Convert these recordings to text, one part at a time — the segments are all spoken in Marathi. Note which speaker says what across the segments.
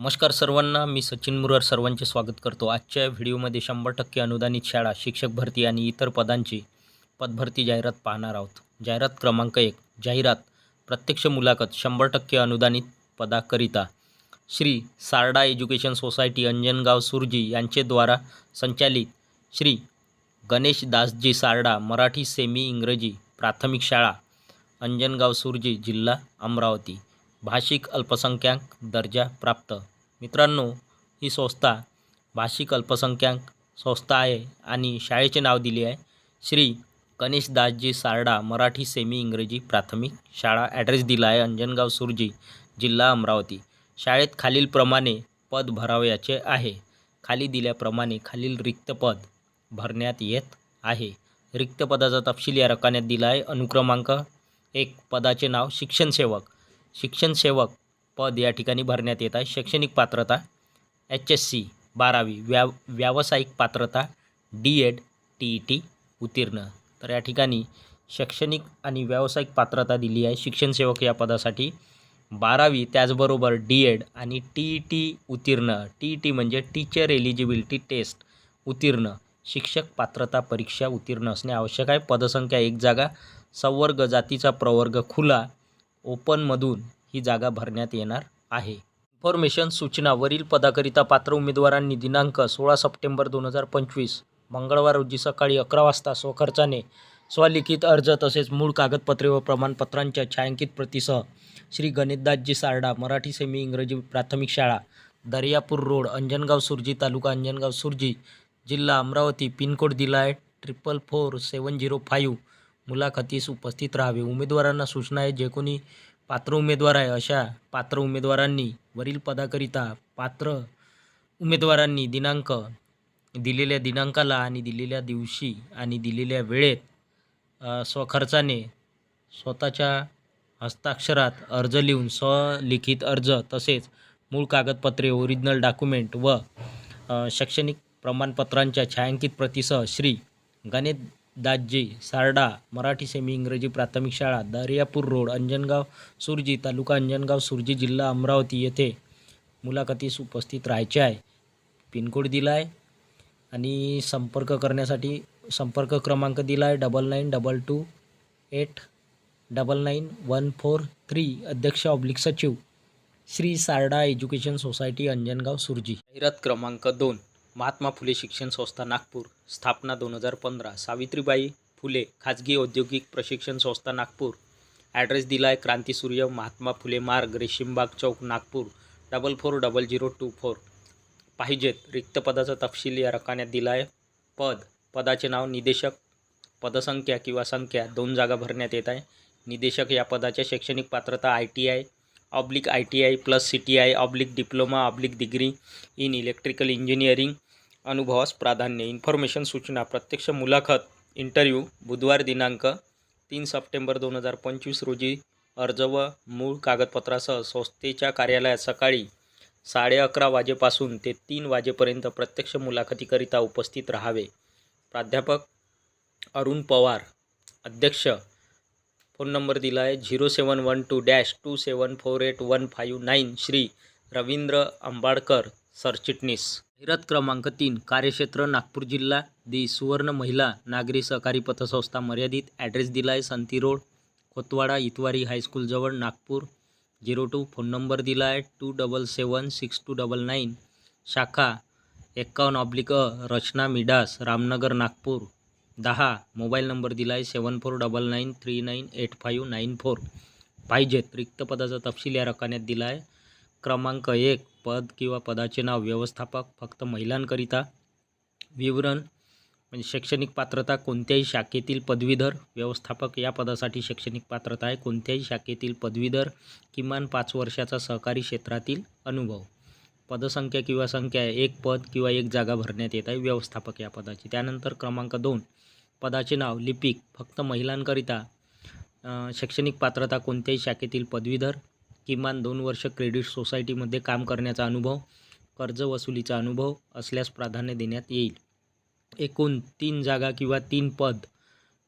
Speaker 1: नमस्कार सर्वांना मी सचिन मुरार सर्वांचे स्वागत करतो. आजच्या व्हिडिओमध्ये शंभर टक्के अनुदानित शाळा शिक्षक भरती आणि इतर पदांची पदभरती जाहिरात पाहणार आहोत. जाहिरात क्रमांक एक जाहिरात प्रत्यक्ष मुलाखत शंभर टक्के अनुदानित पदाकरिता. श्री सारडा एज्युकेशन सोसायटी अंजनगाव सुरजी यांचेद्वारा संचालित श्री गणेश दासजी सारडा मराठी सेमी इंग्रजी प्राथमिक शाळा अंजनगाव सुरजी जिल्हा अमरावती. भाषिक अल्पसंख्याक दर्जा प्राप्त. मित्रांनो ही संस्था भाषिक अल्पसंख्याक संस्था आहे आणि शाळेचे नाव दिले आहे. श्री गणेश दासजी सारडा मराठी सेमी इंग्रजी प्राथमिक शाळा ॲड्रेस दिला आहे अंजनगाव सुरजी जिल्हा अमरावती. शाळेत खालीलप्रमाणे पद भरावयाचे आहे. खाली दिल्याप्रमाणे खालील रिक्त पद भरण्यात येत आहे. रिक्त पदाचा तपशील या रकान्यात दिला आहे. अनुक्रमांक एक पदाचे नाव शिक्षण शिक्षणसेवक पद या ठिकाणी भरण्यात येत आहे. शैक्षणिक पात्रता एच एस सी बारावी व्याव व्यावसायिक पात्रता D Ed T E T उत्तीर्ण. तर या ठिकाणी शैक्षणिक आणि व्यावसायिक पात्रता दिली आहे शिक्षणसेवक या पदासाठी. बारावी त्याचबरोबर डी एड आणि टी ई टी उत्तीर्ण. टी ई टी म्हणजे टीचर एलिजिबिलिटी टेस्ट उत्तीर्ण. शिक्षक पात्रता परीक्षा उत्तीर्ण असणे आवश्यक आहे. पदसंख्या एक जागा संवर्ग जातीचा प्रवर्ग खुला ओपनमधून ही जागा भरण्यात येणार आहे. इन्फॉर्मेशन सूचना वरील पदाकरिता पात्र उमेदवारांनी दिनांक सोळा सप्टेंबर दोन हजार पंचवीस मंगळवार रोजी सकाळी अकरा वाजता स्वखर्चाने स्वलिखित अर्ज तसेच मूळ कागदपत्रे व प्रमाणपत्रांच्या छायांकित प्रतीसह श्री गणेशदासजी सारडा मराठी सेमी इंग्रजी प्राथमिक शाळा दर्यापूर रोड अंजनगाव सुरजी तालुका अंजनगाव सुरजी जिल्हा अमरावती पिनकोड दिला आहे triple four seven zero five मुलाखतीस उपस्थित राहावे. उमेदवारांना सूचना आहे जे कोणी पात्र उमेदवार आहे अशा पात्र उमेदवारांनी वरील पदाकरिता पात्र उमेदवारांनी दिनांक दिलेल्या दिनांकाला आणि दिलेल्या दिवशी आणि दिलेल्या वेळेत स्वखर्चाने स्वतःच्या हस्ताक्षरात अर्ज लिहून स्वलिखित अर्ज तसेच मूळ कागदपत्रे ओरिजिनल डॉक्युमेंट व शैक्षणिक प्रमाणपत्रांच्या छायांकित प्रतीसह श्री गणेश दासजी सारडा मराठी सेमी इंग्रजी प्राथमिक शाळा दर्यापूर रोड अंजनगाव सुरजी तालुका अंजनगाव सुरजी जिल्हा अमरावती येथे मुलाखतीस उपस्थित राहायचे आहे. पिनकोड दिला आहे आणि संपर्क करण्यासाठी संपर्क क्रमांक दिला आहे double nine double two eight double nine one four three अध्यक्ष ऑब्लिक सचिव श्री सारडा एज्युकेशन सोसायटी अंजनगाव सुरजी. जाहिरात क्रमांक दोन. महात्मा फुले शिक्षण संस्था नागपूर स्थापना दोन हजार पंधरा. सावित्रीबाई फुले खाजगी औद्योगिक प्रशिक्षण संस्था नागपूर. ॲड्रेस दिला आहे क्रांतीसूर्य Mahatma Phule Marg Reshimbagh Chowk Nagpur. Double four double zero two four पाहिजेत. रिक्त पदाचा तपशील या रकान्यात दिला आहे पद. पदाचे नाव निदेशक. पदसंख्या किंवा संख्या दोन जागा भरण्यात येत आहे. निदेशक या पदाच्या शैक्षणिक पात्रता I T I oblique I T I plus C T I oblique diploma oblique degree in electrical engineering अनुभवास प्राधान्य. इन्फॉर्मेशन सूचना. प्रत्यक्ष मुलाखत. इंटरव्ह्यू बुधवार दिनांक तीन सप्टेंबर दोन हजार पंचवीस रोजी. अर्ज व मूळ कागदपत्रासह संस्थेच्या कार्यालयात सकाळी साडे अकरा वाजेपासून ते तीन वाजेपर्यंत प्रत्यक्ष मुलाखतीकरिता उपस्थित राहावे. प्राध्यापक अरुण पवार अध्यक्ष फोन नंबर दिला आहे. Zero seven one two dash two seven four eight one five nine Shri Ravindra Ambadkar सरचिटणीस जाहिरात क्रमांक तीन कार्यक्षेत्र नागपूर जिल्हा दि सुवर्ण महिला नागरी सहकारी पतसंस्था मर्यादित. ॲड्रेस दिला आहे Santi road Kotwada Itwari हायस्कूलजवळ Nagpur. Zero two phone number दिला आहे two double seven six two double nine. शाखा एक्कावन्न ऑब्लिक रचना मिडास रामनगर नागपूर. दहा. मोबाईल नंबर दिला आहे seven four double nine three nine eight five nine four पाहिजेत. रिक्त पदाचा तपशील या रकान्यात दिला आहे क्रमांक एक पद किंवा पदाचे नाव व्यवस्थापक फक्त महिलांकरिता. विवरण म्हणजे शैक्षणिक पात्रता कोणत्याही शाखेतील पदवीधर. व्यवस्थापक या पदासाठी शैक्षणिक पात्रता आहे. कोणत्याही शाखेतील पदवीधर किमान पाच वर्षाचा सहकारी क्षेत्रातील अनुभव. पदसंख्या किंवा संख्या एक पद किंवा एक जागा भरण्यात येत आहे. व्यवस्थापक या पदाची. त्यानंतर क्रमांक दोन पदाचे नाव लिपिक फक्त महिलांकरिता. शैक्षणिक पात्रता कोणत्याही शाखेतील पदवीधर किमान दोन वर्ष क्रेडिट सोसायटीमध्ये काम करण्याचा अनुभव कर्ज वसुलीचा अनुभव असल्यास प्राधान्य देण्यात येईल. एकूण तीन जागा किंवा तीन पद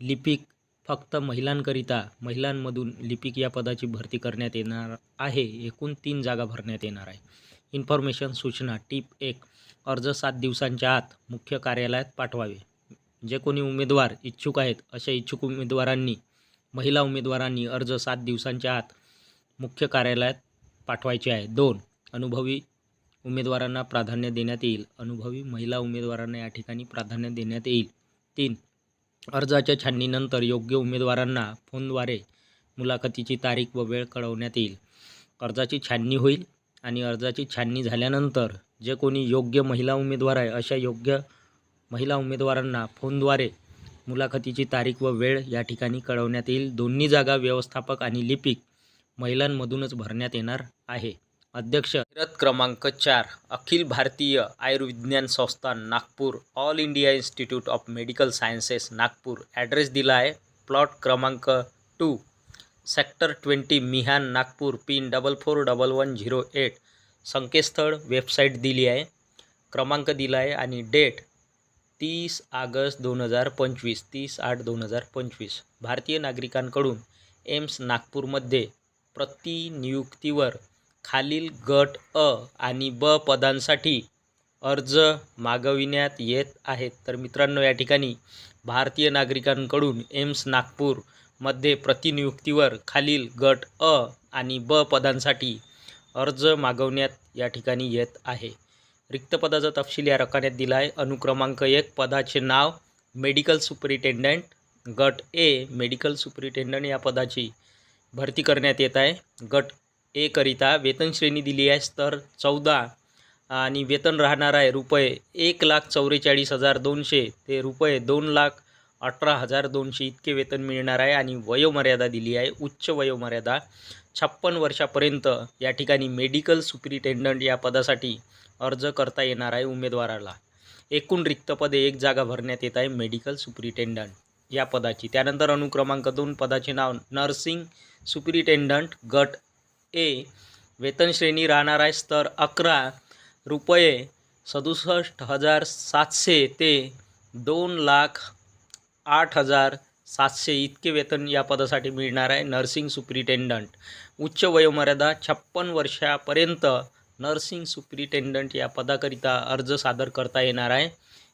Speaker 1: लिपिक फक्त महिलांकरिता महिलांमधून लिपिक या पदाची भरती करण्यात येणार आहे. एकूण तीन जागा भरण्यात येणार आहे. इन्फॉर्मेशन सूचना टीप एक अर्ज सात दिवसांच्या आत मुख्य कार्यालयात पाठवावे. जे कोणी उमेदवार इच्छुक आहेत अशा इच्छुक उमेदवारांनी महिला उमेदवारांनी अर्ज सात दिवसांच्या आत मुख्य कार्यालयात पाठवायचे आहे. दोन अनुभवी उमेदवारांना प्राधान्य देण्यात येईल. अनुभवी महिला उमेदवारांना या ठिकाणी प्राधान्य देण्यात येईल. तीन अर्जाच्या छाननीनंतर योग्य उमेदवारांना फोनद्वारे मुलाखतीची तारीख व वेळ कळवण्यात येईल. अर्जाची छाननी होईल आणि अर्जाची छाननी झाल्यानंतर जे कोणी योग्य महिला उमेदवार आहे अशा योग्य महिला उमेदवारांना फोनद्वारे मुलाखतीची तारीख व वेळ या ठिकाणी कळवण्यात येईल. दोन्ही जागा व्यवस्थापक आणि लिपिक महिलांमधूनच भरण्यात येणार आहे. अध्यक्ष रथ क्रमांक चार Akhil Bharatiya Ayurvigyan Sansthan Nagpur All India Institute of Medical Sciences Nagpur. Address दिला आहे. प्लॉट क्रमांक two sector twenty Mihan Nagpur. Pin double four double one zero eight. संकेतस्थळ वेबसाईट दिली आहे. क्रमांक दिला आहे आणि डेट तीस ऑगस्ट दोन हजार पंचवीस तीस आठ दोन हजार पंचवीस. भारतीय नागरिकांकडून एम्स नागपूरमध्ये प्रतिनियुक्तीवर खालील गट अ आणि ब पदांसाठी अर्ज मागविण्यात येत आहेत. तर मित्रांनो या ठिकाणी भारतीय नागरिकांकडून एम्स नागपूरमध्ये प्रतिनियुक्तीवर खालील गट अ आणि ब पदांसाठी अर्ज मागवण्यात या ठिकाणी येत आहे. रिक्त पदाचा तपशील या रकान्यात दिला आहे अनुक्रमांक एक पदाचे नाव मेडिकल सुपरिटेंडंट गट ए मेडिकल सुपरिटेंडंट या पदाची भरती करण्यात येत आहे. गट ए करिता वेतन श्रेणी दिली आहे स्तर चौदा आणि वेतन राहणार आहे रुपये एक लाख चौवेचाळीस हजार दोनशे. ते रुपये दोन लाख अठरा हजार दोनशे इतके वेतन मिळणार आहे आणि वयोमर्यादा दिली आहे. उच्च वयोमर्यादा छप्पन वर्षापर्यंत या ठिकाणी मेडिकल सुपरिटेंडंट या पदासाठी अर्ज करता येणार आहे उमेदवाराला. एकूण रिक्त पदे एक जागा भरण्यात येत आहे मेडिकल सुपरिटेंडंट या पदाची. त्यानंतर अनुक्रमांक दोन पदाचे नाव नर्सिंग सुपरिटेंडंट गट ए. वेतनश्रेणी राहणार आहे स्तर अकरा. रुपये सदुसष्ट हजार सातशे ते दोन लाख आठ हजार सातशे इतके वेतन या पदासाठी मिळणार आहे नर्सिंग सुपरिटेंडंट. उच्च वयोमर्यादा छप्पन वर्षापर्यंत नर्सिंग सुपरिटेंडंट या पदाकरिता अर्ज सादर करता येणार आहे.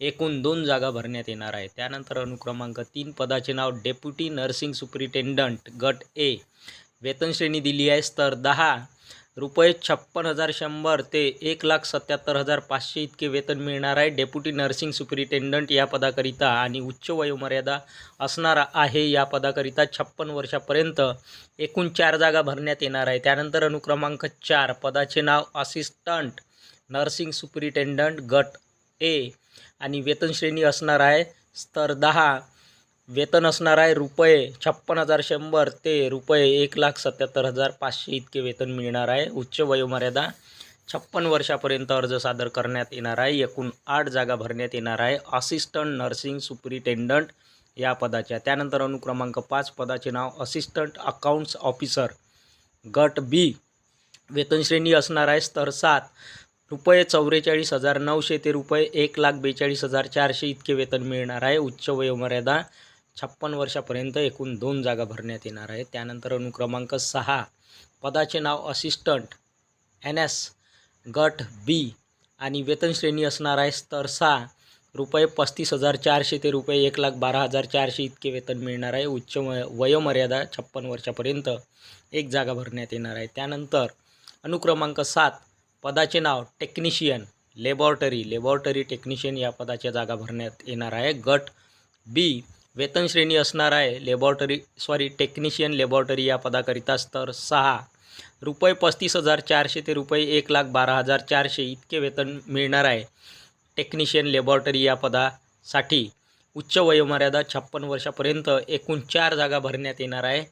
Speaker 1: एकूण दोन जागा भरण्यात येणार आहे. त्यानंतर अनुक्रमांक तीन पदाचे नाव डेप्युटी नर्सिंग सुपरिटेंडंट गट ए. वेतन श्रेणी दिली आहे स्तर दहा. रुपये छप्पन हजार शंभर ते एक लाख सत्याहत्तर हजार पाचशे इतके वेतन मिळणार आहे. डेप्युटी नर्सिंग सुपरिटेंडंट या पदाकरिता आणि उच्च वयोमर्यादा असणारा आहे या पदाकरिता छप्पन वर्षापर्यंत एकूण चार जागा भरण्यात येणार आहे. त्यानंतर अनुक्रमांक चार पदाचे नाव असिस्टंट नर्सिंग सुपरिटेंडंट गट ए आणि वेतन श्रेणी असणार आहे. स्तर दहा वेतन असणार आहे रुपये छप्पन हजार शंभर ते रुपये एक लाख सत्याहत्तर हजार पाचशे इतके वेतन मिळणार आहे. उच्च वयोमर्यादा छप्पन वर्षापर्यंत अर्ज सादर करण्यात येणार आहे. एकूण आठ जागा भरण्यात येणार आहे. असिस्टंट नर्सिंग सुपरिटेंडंट या पदाच्या. त्यानंतर अनुक्रमांक पाच पदाचे नाव असिस्टंट अकाउंट्स ऑफिसर गट बी वेतन श्रेणी असणार आहे. स्तर सात रुपये चौवेचाळीस हजार नऊशे ते रुपये एक लाख बेचाळीस हजार चारशे इतके वेतन मिळणार आहे. उच्च वयोमर्यादा छप्पन वर्षापर्यंत एकूण दोन जागा भरण्यात येणार आहे त्यानंतर अनुक्रमांक सहा पदाचे नाव असिस्टंट एन एस गट बी आणि वेतन श्रेणी असणार आहे. स्तर सहा रुपये पस्तीस हजार चारशे ते रुपये एक लाख बारा हजार चारशे इतके वेतन मिळणार आहे. उच्च वय वयोमर्यादा छप्पन वर्षापर्यंत एक जागा भरण्यात येणार आहे. त्यानंतर अनुक्रमांक सात पदाचे नाव टेक्निशियन लेबॉर्टरी लेबॉर्टरी टेक्निशियन या पदाच्या जागा भरण्यात येणार आहे. गट बी वेतन श्रेणी असणार आहे. लेबॉरेटरी सॉरी टेक्निशियन लेबॉरेटरी या पदाकरिता स्तर सहा. रुपये पस्तीस हजार चारशे ते रुपये एक लाख बारा हजार चारशे इतके वेतन मिळणार आहे. टेक्निशियन लेबॉरेटरी या पदासाठी उच्च वयोमर्यादा छप्पन वर्षापर्यंत एकूण चार जागा भरण्यात येणार आहे.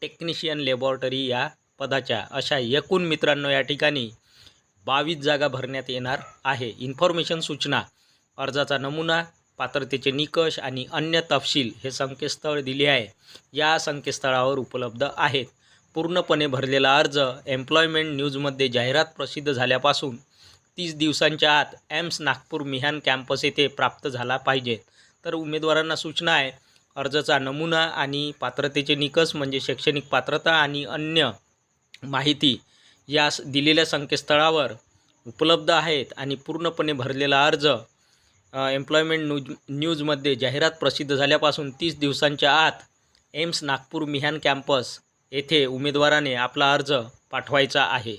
Speaker 1: टेक्निशियन लेबॉरेटरी या पदाच्या अशा एकूण मित्रांनो या ठिकाणी बावीस जागा भरण्यात येणार आहे. इन्फॉर्मेशन सूचना अर्जाचा नमुना पात्रतेचे निकष आणि अन्य तपशील हे संकेतस्थळ दिले आहे. या संकेतस्थळावर उपलब्ध आहेत. पूर्णपणे भरलेला अर्ज एम्प्लॉयमेंट न्यूजमध्ये जाहिरात प्रसिद्ध झाल्यापासून तीस दिवसांच्या आत एम्स नागपूर मिहान कॅम्पस येथे प्राप्त झाला पाहिजे. तर उमेदवारांना सूचना आहे. अर्जाचा नमुना आणि पात्रतेचे निकष म्हणजे शैक्षणिक पात्रता आणि अन्य माहिती या दिलेल्या संकेतस्थळावर उपलब्ध आहेत आणि पूर्णपणे भरलेला अर्ज एम्प्लॉयमेंट न्यूज न्यूजमध्ये जाहिरात प्रसिद्ध झाल्यापासून तीस दिवसांच्या आत एम्स नागपूर मिहान कॅम्पस येथे उमेदवाराने आपला अर्ज पाठवायचा आहे.